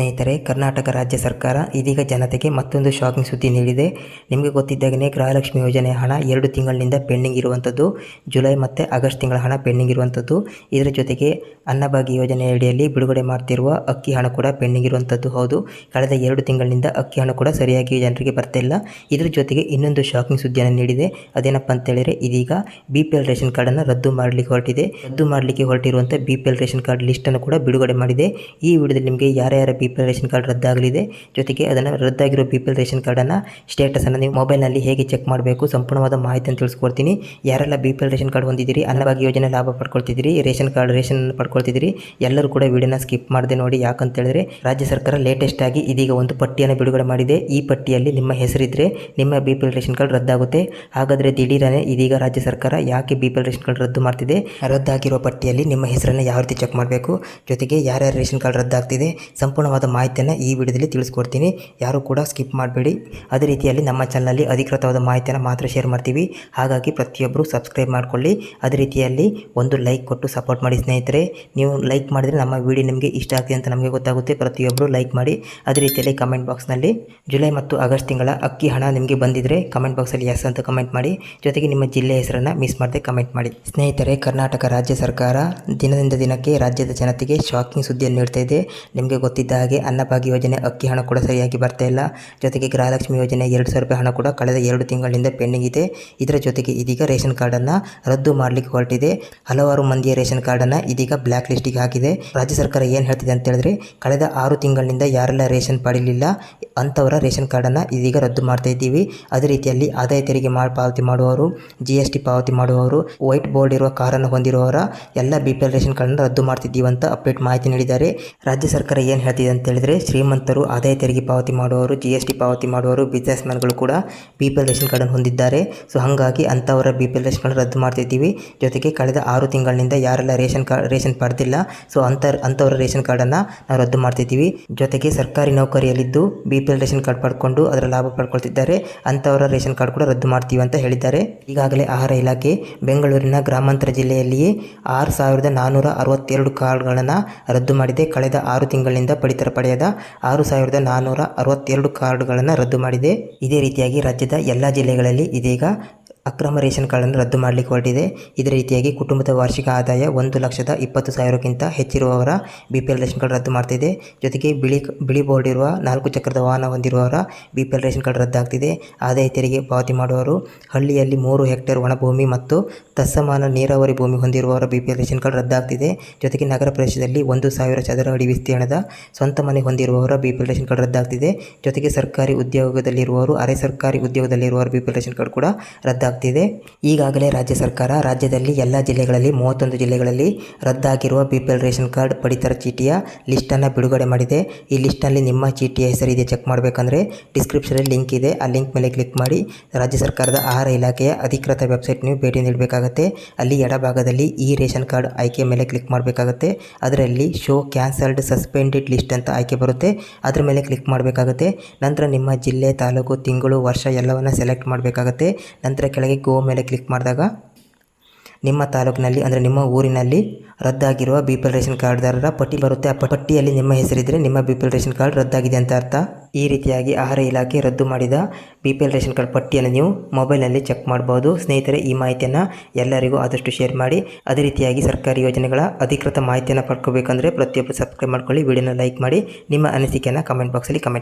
ಸ್ನೇಹಿತರೆ, ಕರ್ನಾಟಕ ರಾಜ್ಯ ಸರ್ಕಾರ ಇದೀಗ ಜನತೆಗೆ ಮತ್ತೊಂದು ಶಾಕಿಂಗ್ ಸುದ್ದಿ ನೀಡಿದೆ. ನಿಮಗೆ ಗೊತ್ತಿದ್ದಾಗನೇ ಗೃಹಲಕ್ಷ್ಮಿ ಯೋಜನೆ ಹಣ ಎರಡು ತಿಂಗಳಿನಿಂದ ಪೆಂಡಿಂಗ್ ಇರುವಂಥದ್ದು ಜುಲೈ ಮತ್ತು ಆಗಸ್ಟ್ ತಿಂಗಳ ಹಣ ಪೆಂಡಿಂಗ್ ಇರುವಂಥದ್ದು ಇದರ ಜೊತೆಗೆ ಅನ್ನಭಾಗ್ಯ ಯೋಜನೆ ಅಡಿಯಲ್ಲಿ ಬಿಡುಗಡೆ ಮಾಡ್ತಿರುವ ಅಕ್ಕಿ ಹಣ ಕೂಡ ಪೆಂಡಿಂಗ್ ಇರುವಂಥದ್ದು ಹೌದು, ಕಳೆದ ಎರಡು ತಿಂಗಳಿನಿಂದ ಅಕ್ಕಿ ಹಣ ಕೂಡ ಸರಿಯಾಗಿ ಜನರಿಗೆ ಬರ್ತಿಲ್ಲ. ಇದರ ಜೊತೆಗೆ ಇನ್ನೊಂದು ಶಾಕಿಂಗ್ ಸುದ್ದಿಯನ್ನು ನೀಡಿದೆ. ಅದೇನಪ್ಪ ಅಂತ ಹೇಳಿದರೆ ಇದೀಗ ಬಿ ಪಿ ಎಲ್ ರೇಷನ್ ಕಾರ್ಡನ್ನು ರದ್ದು ಮಾಡಲಿಕ್ಕೆ ಹೊರಟಿದೆ. ರದ್ದು ಮಾಡಲಿಕ್ಕೆ ಹೊರಟಿರುವಂಥ B P L ration card ಲಿಸ್ಟನ್ನು ಕೂಡ ಬಿಡುಗಡೆ ಮಾಡಿದೆ. ಈ ವಿಡಿಯೋದಲ್ಲಿ ನಿಮಗೆ ಯಾರ್ಯಾರ B P L ration card ರದ್ದಾಗಲಿದೆ. ಜೊತೆಗೆ ಅದನ್ನು ರದ್ದಾಗಿರೋ ಬಿಪಿಎಲ್ ಪಿ ಎಲ್ ರೇಷನ್ ಕಾರ್ಡನ್ನು ಸ್ಟೇಟಸನ್ನು ನೀವು ಮೊಬೈಲ್ನಲ್ಲಿ ಹೇಗೆ ಚೆಕ್ ಮಾಡಬೇಕು ಸಂಪೂರ್ಣವಾದ ಮಾಹಿತಿಯನ್ನು ತಿಳಿಸ್ಕೊಡ್ತೀನಿ. ಯಾರೆಲ್ಲ B P L ration card ಹೊಂದಿದ್ದೀರಿ ಅನ್ನಭಾಗ್ಯ ಯೋಜನೆ ಲಾಭ ಪಡ್ಕೊಳ್ತಿದ್ದೀರಿ ರೇಷನ್ ಕಾರ್ಡ್ ರೇಷನ್ ಪಡ್ಕೊಳ್ತಿದ್ದೀರಿ, ಎಲ್ಲರೂ ಕೂಡ ವಿಡಿಯೋನ ಸ್ಕಿಪ್ ಮಾಡದೆ ನೋಡಿ ಯಾಕಂತ ಹೇಳಿದ್ರೆ ರಾಜ್ಯ ಸರ್ಕಾರ ಲೇಟೆಸ್ಟ್ ಆಗಿ ಇದೀಗ ಒಂದು ಪಟ್ಟಿಯನ್ನು ಬಿಡುಗಡೆ ಮಾಡಿದೆ. ಈ ಪಟ್ಟಿಯಲ್ಲಿ ನಿಮ್ಮ ಹೆಸರಿದ್ರೆ ನಿಮ್ಮ B P L ration card ರದ್ದಾಗುತ್ತೆ. ಹಾಗಾದರೆ ದಿಢೀರನೆ ಇದೀಗ ರಾಜ್ಯ ಸರ್ಕಾರ ಯಾಕೆ B P L ration card ರದ್ದು ಮಾಡ್ತಿದೆ? ರದ್ದಾಗಿರುವ ಪಟ್ಟಿಯಲ್ಲಿ ನಿಮ್ಮ ಹೆಸರನ್ನು ಯಾವ ರೀತಿ ಚೆಕ್ ಮಾಡಬೇಕು? ಜೊತೆಗೆ ಯಾರ್ಯಾರ ರೇಷನ್ ಕಾರ್ಡ್ ರದ್ದಾಗ್ತಿದೆ? ಸಂಪೂರ್ಣವಾದ ಮಾಹಿತಿಯನ್ನು ಈ ವಿಡಿಯೋದಲ್ಲಿ ತಿಳಿಸ್ಕೊಡ್ತೀನಿ. ಯಾರು ಕೂಡ ಸ್ಕಿಪ್ ಮಾಡಬೇಡಿ. ಅದೇ ರೀತಿಯಲ್ಲಿ ನಮ್ಮ ಚಾನಲಲ್ಲಿ ಅಧಿಕೃತವಾದ ಮಾಹಿತಿಯನ್ನು ಮಾತ್ರ ಶೇರ್ ಮಾಡ್ತೀವಿ. ಹಾಗಾಗಿ ಪ್ರತಿಯೊಬ್ಬರು ಸಬ್ಸ್ಕ್ರೈಬ್ ಮಾಡಿಕೊಳ್ಳಿ. ಅದೇ ರೀತಿಯಲ್ಲಿ ಒಂದು ಲೈಕ್ ಕೊಟ್ಟು ಸಪೋರ್ಟ್ ಮಾಡಿ ಸ್ನೇಹಿತರೆ. ನೀವು ಲೈಕ್ ಮಾಡಿದರೆ ನಮ್ಮ ವಿಡಿಯೋ ನಿಮಗೆ ಇಷ್ಟ ಆಗ್ತದೆ ಅಂತ ನಮಗೆ ಗೊತ್ತಾಗುತ್ತೆ. ಪ್ರತಿಯೊಬ್ಬರು ಲೈಕ್ ಮಾಡಿ. ಅದೇ ರೀತಿಯಲ್ಲಿ ಕಮೆಂಟ್ ಬಾಕ್ಸ್ನಲ್ಲಿ ಜುಲೈ ಮತ್ತು ಆಗಸ್ಟ್ ತಿಂಗಳ ಅಕ್ಕಿ ಹಣ ನಿಮಗೆ ಬಂದಿದ್ದರೆ ಕಮೆಂಟ್ ಬಾಕ್ಸಲ್ಲಿ ಎಸ್ ಅಂತ ಕಮೆಂಟ್ ಮಾಡಿ. ಜೊತೆಗೆ ನಿಮ್ಮ ಜಿಲ್ಲೆ ಹೆಸರನ್ನು ಮಿಸ್ ಮಾಡದೆ ಕಮೆಂಟ್ ಮಾಡಿ. ಸ್ನೇಹಿತರೆ, ಕರ್ನಾಟಕ ರಾಜ್ಯ ಸರ್ಕಾರ ದಿನದಿಂದ ದಿನಕ್ಕೆ ರಾಜ್ಯದ ಜನತೆಗೆ ಶಾಕಿಂಗ್ ಸುದ್ದಿಯನ್ನು ನೀಡ್ತಾ ಇದೆ. ನಿಮಗೆ ಗೊತ್ತಿದ್ದ ಹಾಗೆ ಅನ್ನಭಾಗ್ಯ ಯೋಜನೆ ಅಕ್ಕಿ ಹಣ ಕೂಡ ಸರಿಯಾಗಿ ಬರ್ತಾ ಇಲ್ಲ. ಜೊತೆಗೆ ಗೃಹಲಕ್ಷ್ಮಿ ಯೋಜನೆ ಎರಡು ಸಾವಿರ ರೂಪಾಯಿ ಹಣ ಕೂಡ ಕಳೆದ ಎರಡು ತಿಂಗಳಿಂದ ಪೆಂಡಿಂಗ್ ಇದೆ. ಇದರ ಜೊತೆಗೆ ಇದೀಗ ರೇಷನ್ ಕಾರ್ಡನ್ನು ರದ್ದು ಮಾಡಲಿಕ್ಕೆ ಹೊರಟಿದೆ. ಹಲವಾರು ಮಂದಿಯ ರೇಷನ್ ಕಾರ್ಡನ್ನು ಇದೀಗ ಬ್ಲ್ಯಾಕ್ ಲಿಸ್ಟಿಗೆ ಹಾಕಿದೆ. ರಾಜ್ಯ ಸರ್ಕಾರ ಏನು ಹೇಳ್ತಿದೆ ಅಂತ ಹೇಳಿದ್ರೆ, ಕಳೆದ ಆರು ತಿಂಗಳಿನಿಂದ ಯಾರೆಲ್ಲ ರೇಷನ್ ಪಡೀಲಿಲ್ಲ ಅಂಥವರ ರೇಷನ್ ಕಾರ್ಡನ್ನು ಇದೀಗ ರದ್ದು ಮಾಡ್ತಾ ಇದ್ದೀವಿ. ಅದೇ ರೀತಿಯಲ್ಲಿ ಆದಾಯ ತೆರಿಗೆ ಮಾಡಿ ಪಾವತಿ ಮಾಡುವವರು ಜಿ ಎಸ್ ಟಿ ಪಾವತಿ ಮಾಡುವವರು, ವೈಟ್ ಬೋರ್ಡ್ ಇರುವ ಕಾರನ್ನು ಹೊಂದಿರುವವರ ಎಲ್ಲ ಬಿ ಪಿ ಎಲ್ ರೇಷನ್ ಕಾರ್ಡನ್ನು ರದ್ದು ಮಾಡ್ತಿದ್ದೀವಿ ಅಂತ ಅಪ್ಡೇಟ್ ಮಾಹಿತಿ ನೀಡಿದ್ದಾರೆ. ರಾಜ್ಯ ಸರ್ಕಾರ ಏನು ಹೇಳ್ತಿದೆ ಅಂತ ಹೇಳಿದ್ರೆ ಶ್ರೀಮಂತರು ಆದಾಯ ತೆರಿಗೆ ಪಾವತಿ ಮಾಡುವವರು ಜಿ ಎಸ್ ಟಿ ಪಾವತಿ ಮಾಡುವವರು ಬಿಸ್ನೆಸ್ ಮ್ಯಾನ್ಗಳು ಕೂಡ ಬಿ ಪಿ ಎಲ್ ರೇಷನ್ ಕಾರ್ಡನ್ನು ಹೊಂದಿದ್ದಾರೆ. ಸೊ ಹಾಗಾಗಿ ಅಂಥವರ B P L ration card ರದ್ದು ಮಾಡ್ತಿದ್ದೀವಿ. ಜೊತೆಗೆ ಕಳೆದ ಆರು ತಿಂಗಳಿನಿಂದ ಯಾರೆಲ್ಲ ರೇಷನ್ ಕಾರ್ಡ್, ರೇಷನ್ ಪಡೆದಿಲ್ಲ ಸೊ ಅಂತ ಅಂಥವರ ರೇಷನ್ ಕಾರ್ಡನ್ನು ನಾವು ರದ್ದು ಮಾಡ್ತಿದ್ದೀವಿ. ಜೊತೆಗೆ ಸರ್ಕಾರಿ ನೌಕರಿಯಲ್ಲಿದ್ದು B P L ration card ಪಡ್ಕೊಂಡು ಅದರ ಲಾಭ ಪಡ್ಕೊಳ್ತಿದ್ದಾರೆ. ಅಂಥವರ ರೇಷನ್ ಕಾರ್ಡ್ ಕೂಡ ರದ್ದು ಮಾಡ್ತೀವಿ ಅಂತ ಹೇಳಿದ್ದಾರೆ. ಈಗಾಗಲೇ ಆಹಾರ ಇಲಾಖೆ ಬೆಂಗಳೂರಿನ ಗ್ರಾಮಾಂತರ ಜಿಲ್ಲೆಯಲ್ಲಿಯೇ ಆರು ಸಾವಿರದ ನಾನ್ನೂರ ಅರವತ್ತೆರಡು ಕಾರ್ಡ್ಗಳನ್ನು ರದ್ದು ಮಾಡಿದೆ. ಕಳೆದ ಆರು ತಿಂಗಳಿನಿಂದ ಪಡಿತರ ಪಡೆಯದ ಆರು ಸಾವಿರದ ನಾನ್ನೂರ ಅರವತ್ತೆರಡು ಕಾರ್ಡ್ಗಳನ್ನು ರದ್ದು ಮಾಡಿದೆ. ಇದೇ ರೀತಿಯಾಗಿ ರಾಜ್ಯದ ಎಲ್ಲ ಜಿಲ್ಲೆಗಳಲ್ಲಿ ಇದೀಗ ಅಕ್ರಮ ರೇಷನ್ ಕಾರ್ಡನ್ನು ರದ್ದು ಮಾಡಲಿಕ್ಕೆ ಹೊರಟಿದೆ. ಇದೇ ರೀತಿಯಾಗಿ ಕುಟುಂಬದ ವಾರ್ಷಿಕ ಆದಾಯ ಒಂದು ಲಕ್ಷದ ಇಪ್ಪತ್ತು ಸಾವಿರಕ್ಕಿಂತ ಹೆಚ್ಚಿರುವವರ B P L ration card ರದ್ದು ಮಾಡ್ತಿದೆ. ಜೊತೆಗೆ ಬಿಳಿ ಬಿಳಿ ಬೋರ್ಡ್ ಇರುವ ನಾಲ್ಕು ಚಕ್ರದ ವಾಹನ ಹೊಂದಿರುವವರ B P L ration card ರದ್ದಾಗ್ತಿದೆ. ಆದಾಯ ತೆರಿಗೆ ಪಾವತಿ ಮಾಡುವವರು ಹಳ್ಳಿಯಲ್ಲಿ ಮೂರು ಹೆಕ್ಟೇರ್ ಒಣಭೂಮಿ ಮತ್ತು ತತ್ಸಮಾನ ನೀರಾವರಿ ಭೂಮಿ ಹೊಂದಿರುವವರ B P L ration card ರದ್ದಾಗ್ತಿದೆ. ಜೊತೆಗೆ ನಗರ ಪ್ರದೇಶದಲ್ಲಿ ಒಂದು ಸಾವಿರ ಚದರ ಅಡಿ ವಿಸ್ತೀರ್ಣದ ಸ್ವಂತ ಮನೆ ಹೊಂದಿರುವವರ B P L ration card ರದ್ದಾಗ್ತಿದೆ. ಜೊತೆಗೆ ಸರ್ಕಾರಿ ಉದ್ಯೋಗದಲ್ಲಿರುವವರು, ಅರೆ ಸರ್ಕಾರಿ ಉದ್ಯೋಗದಲ್ಲಿರುವವರ B P L ration card ಕೂಡ ರದ್ದಾಗ್ತಿದೆ. ಈಗಾಗಲೇ ರಾಜ್ಯ ಸರ್ಕಾರ ರಾಜ್ಯದಲ್ಲಿ ಎಲ್ಲ ಜಿಲ್ಲೆಗಳಲ್ಲಿ, ಮೂವತ್ತೊಂದು ಜಿಲ್ಲೆಗಳಲ್ಲಿ ರದ್ದಾಗಿರುವ ಬಿ ಪಿ ರೇಷನ್ ಕಾರ್ಡ್ ಪಡಿತರ ಚೀಟಿಯ ಲಿಸ್ಟನ್ನು ಬಿಡುಗಡೆ ಮಾಡಿದೆ. ಈ ಲಿಸ್ಟ್ನಲ್ಲಿ ನಿಮ್ಮ ಚೀಟಿಯ ಹೆಸರಿದೆ ಚೆಕ್ ಮಾಡಬೇಕಂದ್ರೆ ಡಿಸ್ಕ್ರಿಪ್ಷನಲ್ಲಿ ಲಿಂಕ್ ಇದೆ. ಆ ಲಿಂಕ್ ಮೇಲೆ ಕ್ಲಿಕ್ ಮಾಡಿ ರಾಜ್ಯ ಸರ್ಕಾರದ ಆಹಾರ ಇಲಾಖೆಯ ಅಧಿಕೃತ ವೆಬ್ಸೈಟ್ ನೀವು ಭೇಟಿ ನೀಡಬೇಕಾಗುತ್ತೆ. ಅಲ್ಲಿ ಎಡಭಾಗದಲ್ಲಿ ಈ ರೇಷನ್ ಕಾರ್ಡ್ ಆಯ್ಕೆ ಮೇಲೆ ಕ್ಲಿಕ್ ಮಾಡಬೇಕಾಗುತ್ತೆ. ಅದರಲ್ಲಿ ಶೋ ಕ್ಯಾನ್ಸಲ್ಡ್ ಸಸ್ಪೆಂಡೆಡ್ ಲಿಸ್ಟ್ ಅಂತ ಆಯ್ಕೆ ಬರುತ್ತೆ. ಅದರ ಮೇಲೆ ಕ್ಲಿಕ್ ಮಾಡಬೇಕಾಗುತ್ತೆ. ನಂತರ ನಿಮ್ಮ ಜಿಲ್ಲೆ, ತಾಲೂಕು, ತಿಂಗಳು, ವರ್ಷ ಎಲ್ಲವನ್ನು ಸೆಲೆಕ್ಟ್ ಮಾಡಬೇಕಾಗುತ್ತೆ. ನಂತರ ಕೆಳಗೆ ಗೋ ಮೇಲೆ ಕ್ಲಿಕ್ ಮಾಡಿದಾಗ ನಿಮ್ಮ ತಾಲೂಕಿನಲ್ಲಿ, ಅಂದರೆ ನಿಮ್ಮ ಊರಿನಲ್ಲಿ ರದ್ದಾಗಿರುವ ಬಿ ಪಿ ಎಲ್ ರೇಷನ್ ಕಾರ್ಡ್ದಾರರ ಪಟ್ಟಿ ಬರುತ್ತೆ. ಆ ಪಟ್ಟಿಯಲ್ಲಿ ನಿಮ್ಮ ಹೆಸರಿದ್ದರೆ ನಿಮ್ಮ B P L ration card ರದ್ದಾಗಿದೆ ಅಂತ ಅರ್ಥ. ಈ ರೀತಿಯಾಗಿ ಆಹಾರ ಇಲಾಖೆ ರದ್ದು ಮಾಡಿದ B P L ration card ಪಟ್ಟಿಯನ್ನು ನೀವು ಮೊಬೈಲ್ನಲ್ಲಿ ಚೆಕ್ ಮಾಡ್ಬೋದು. ಸ್ನೇಹಿತರೆ, ಈ ಮಾಹಿತಿಯನ್ನು ಎಲ್ಲರಿಗೂ ಆದಷ್ಟು ಶೇರ್ ಮಾಡಿ. ಅದೇ ರೀತಿಯಾಗಿ ಸರ್ಕಾರಿ ಯೋಜನೆಗಳ ಅಧಿಕೃತ ಮಾಹಿತಿಯನ್ನು ಪಡ್ಕೋಬೇಕಂದ್ರೆ ಪ್ರತಿಯೊಬ್ಬರು ಸಬ್ಸ್ಕ್ರೈಬ್ ಮಾಡ್ಕೊಳ್ಳಿ, ವಿಡಿಯೋನ ಲೈಕ್ ಮಾಡಿ, ನಿಮ್ಮ ಅನಿಸಿಕೆಯನ್ನು ಕಮೆಂಟ್ ಬಾಕ್ಸಲ್ಲಿ ಕಮೆಂಟ್